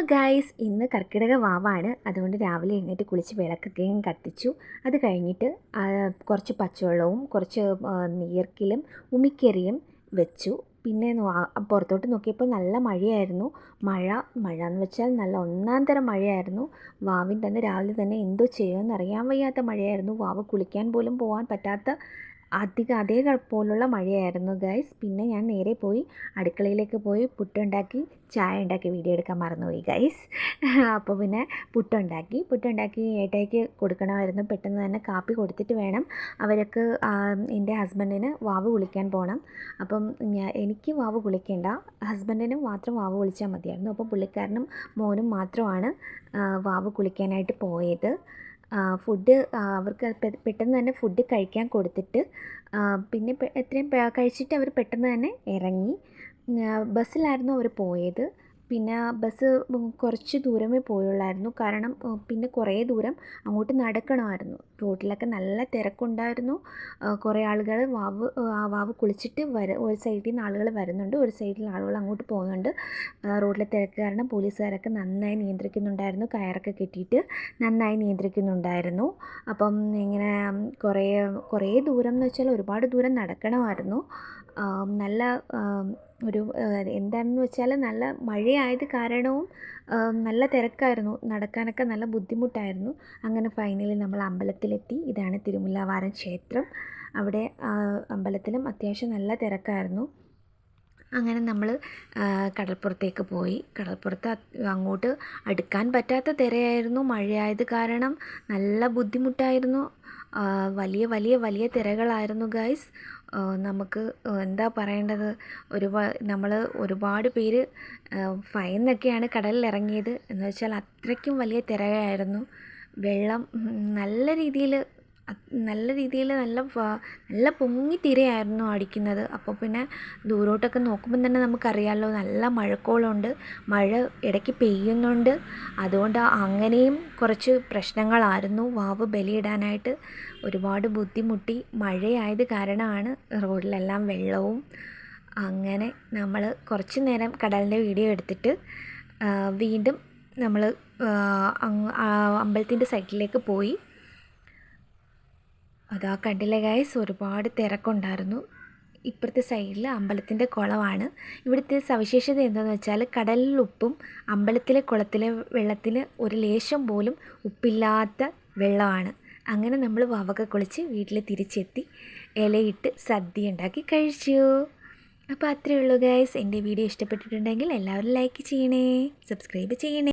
Hello guys ഇന്ന് കർക്കിടക വാവാണ്. അതുകൊണ്ട് രാവിലെ എഴുന്നേറ്റ് കുളിച്ച് വിളക്കൊക്കെയും കത്തിച്ചു. അത് കഴിഞ്ഞിട്ട് കുറച്ച് പച്ചവെള്ളവും കുറച്ച് നീർക്കിലും ഉമിക്കറിയും വെച്ചു. പിന്നെ പുറത്തോട്ട് നോക്കിയപ്പോൾ നല്ല മഴയായിരുന്നു. മഴ മഴ എന്ന് വെച്ചാൽ നല്ല ഒന്നാം തരം മഴയായിരുന്നു. വാവിന്റെ തന്നെ രാവിലെ തന്നെ എന്തോ ചെയ്യുമെന്ന് അറിയാൻ വയ്യാത്ത മഴയായിരുന്നു. വാവ് കുളിക്കാൻ പോലും പോകാൻ പറ്റാത്ത അധികം അതേ പോലുള്ള മഴയായിരുന്നു ഗൈസ് പിന്നെ ഞാൻ നേരെ പോയി അടുക്കളയിലേക്ക് പോയി പുട്ടുണ്ടാക്കി ചായ ഉണ്ടാക്കി വീഡിയോ എടുക്കാൻ മറന്നുപോയി ഗൈസ് അപ്പോൾ പിന്നെ പുട്ടുണ്ടാക്കി. പുട്ടുണ്ടാക്കി ഏട്ടയ്ക്ക് കൊടുക്കണമായിരുന്നു. പെട്ടെന്ന് തന്നെ കാപ്പി കൊടുത്തിട്ട് വേണം. അവരൊക്കെ എന്റെ ഹസ്ബൻഡിന് വാവ് കുളിക്കാൻ പോകണം അപ്പം എനിക്ക് വാവ് കുളിക്കേണ്ട. ഹസ്ബൻഡിന് മാത്രം വാവ് കുളിച്ചാൽ മതിയായിരുന്നു. അപ്പോൾ പുള്ളിക്കാരനും മോനും മാത്രമാണ് വാവ് കുളിക്കാനായിട്ട് പോയത്. ഫുഡ് അവർക്ക് പെട്ടെന്ന് തന്നെ ഫുഡ് കഴിക്കാൻ കൊടുത്തിട്ട് പിന്നെ എത്രയും കഴിച്ചിട്ട് അവർ പെട്ടെന്ന് തന്നെ ഇറങ്ങി. ബസ്സിലായിരുന്നു അവർ പോയത്. പിന്നെ ബസ് കുറച്ച് ദൂരമേ പോയുള്ളായിരുന്നു. കാരണം പിന്നെ കുറേ ദൂരം അങ്ങോട്ട് നടക്കണമായിരുന്നു. റോഡിലൊക്കെ നല്ല തിരക്കുണ്ടായിരുന്നു. കുറേ ആളുകൾ വാവ് ആ, വാവ് കുളിച്ചിട്ട് വര ഒരു സൈഡിൽ നിന്ന് ആളുകൾ വരുന്നുണ്ട് ഒരു സൈഡിൽ ആളുകൾ അങ്ങോട്ട് പോകുന്നുണ്ട്. റോഡിലെ തിരക്ക് കാരണം പോലീസുകാരൊക്കെ നന്നായി നിയന്ത്രിക്കുന്നുണ്ടായിരുന്നു. കയറൊക്കെ കെട്ടിയിട്ട് നന്നായി നിയന്ത്രിക്കുന്നുണ്ടായിരുന്നു. അപ്പം ഇങ്ങനെ കുറേ കുറേ ദൂരം എന്ന് വെച്ചാൽ ഒരുപാട് ദൂരം നടക്കണമായിരുന്നു. നല്ല ഒരു എന്താണെന്ന് വെച്ചാൽ നല്ല മഴയായത് കാരണവും നല്ല തിരക്കായിരുന്നു. നടക്കാനൊക്കെ നല്ല ബുദ്ധിമുട്ടായിരുന്നു. അങ്ങനെ ഫൈനലി നമ്മൾ അമ്പലത്തിലെത്തി. ഇതാണ് തിരുമുല്ലാവാരം ക്ഷേത്രം. അവിടെ അമ്പലത്തിലും അത്യാവശ്യം നല്ല തിരക്കായിരുന്നു. അങ്ങനെ നമ്മൾ കടൽപ്പുറത്തേക്ക് പോയി. കടൽപ്പുറത്ത് അങ്ങോട്ട് അടുക്കാൻ പറ്റാത്ത തിരയായിരുന്നു. മഴയായത് കാരണം നല്ല ബുദ്ധിമുട്ടായിരുന്നു. വലിയ വലിയ വലിയ തിരകളായിരുന്നു ഗൈസ്. നമുക്ക് എന്താ പറയേണ്ടത്? ഒരുപാട് നമ്മൾ ഒരുപാട് പേര് ഭയന്നൊക്കെയാണ് കടലിൽ ഇറങ്ങിയത് എന്ന് വെച്ചാൽ അത്രയ്ക്കും വലിയ തിരയായിരുന്നു. വെള്ളം നല്ല രീതിയിൽ നല്ല രീതിയിൽ നല്ല നല്ല പൊങ്ങി തിരയായിരുന്നു അടിക്കുന്നത്. അപ്പോൾ പിന്നെ ദൂരോട്ടൊക്കെ നോക്കുമ്പം തന്നെ നമുക്കറിയാമല്ലോ നല്ല മഴക്കോളുണ്ട്. മഴ ഇടയ്ക്ക് പെയ്യുന്നുണ്ട്. അതുകൊണ്ട് അങ്ങനെയും കുറച്ച് പ്രശ്നങ്ങളായിരുന്നു. വാവ് ബലിയിടാനായിട്ട് ഒരുപാട് ബുദ്ധിമുട്ടി മഴയായത് കാരണമാണ് റോഡിലെല്ലാം വെള്ളവും. അങ്ങനെ നമ്മൾ കുറച്ച് നേരം കടലിന്റെ വീഡിയോ എടുത്തിട്ട് വീണ്ടും നമ്മൾ അമ്പലത്തിന്റെ സൈഡിലേക്ക് പോയി. അതാ കണ്ടില്ലേ ഗൈസ് ഒരുപാട് തിരക്കുണ്ടായിരുന്നു. ഇപ്പുറത്തെ സൈഡിൽ അമ്പലത്തിന്റെ കുളമാണ് ഇവിടുത്തെ സവിശേഷത എന്താണെന്ന് വെച്ചാൽ കടലിൽ ഉപ്പും അമ്പലത്തിലെ കുളത്തിലെ വെള്ളത്തിൽ ഒരു ലേശം പോലും ഉപ്പില്ലാത്ത വെള്ളമാണ്. അങ്ങനെ നമ്മൾ വവക കുളിച്ച് വീട്ടിൽ തിരിച്ചെത്തി ഇലയിട്ട് സദ്യ ഉണ്ടാക്കി കഴിച്ചു. അപ്പോൾ അത്രയേ ഉള്ളൂ ഗൈസ് എന്റെ വീഡിയോ ഇഷ്ടപ്പെട്ടിട്ടുണ്ടെങ്കിൽ എല്ലാവരും ലൈക്ക് ചെയ്യണേ. സബ്സ്ക്രൈബ് ചെയ്യണേ.